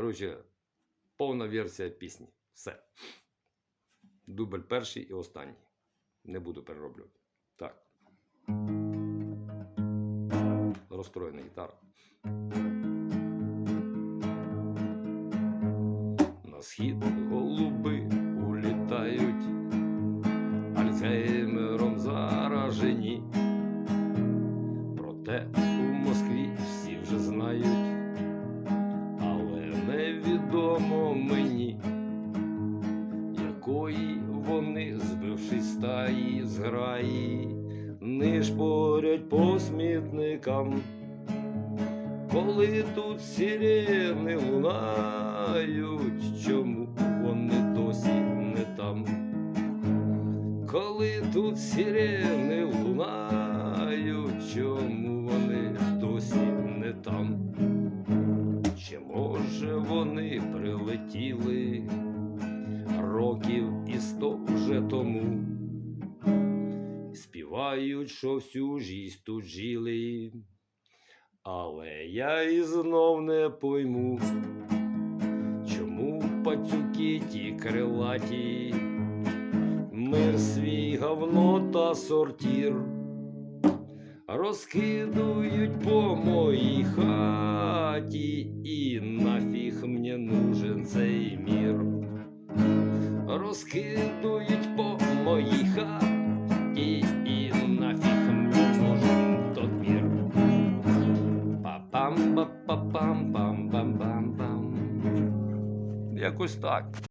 Коротше, повна версія пісні. Все. Дубль перший і останній. Не буду перероблювати. Так. Розстроєна гітара. На схід голуби улітають, Альцгеймером заражені. Проте збившись стаї зграї, нишпорять по смітникам. Коли тут сирени лунають, чому вони досі не там? Коли тут сирени лунають, чому вони досі не там? Чи може вони прилетіли Співають, що всю жість тут жили. Але я і знов не пойму, чому пацюки ті крилаті, мир свій говно та сортір, розкидують по моїй хаті, і нафіг мені нужен цей мір. Розкидують по моїй хаті, Якось так.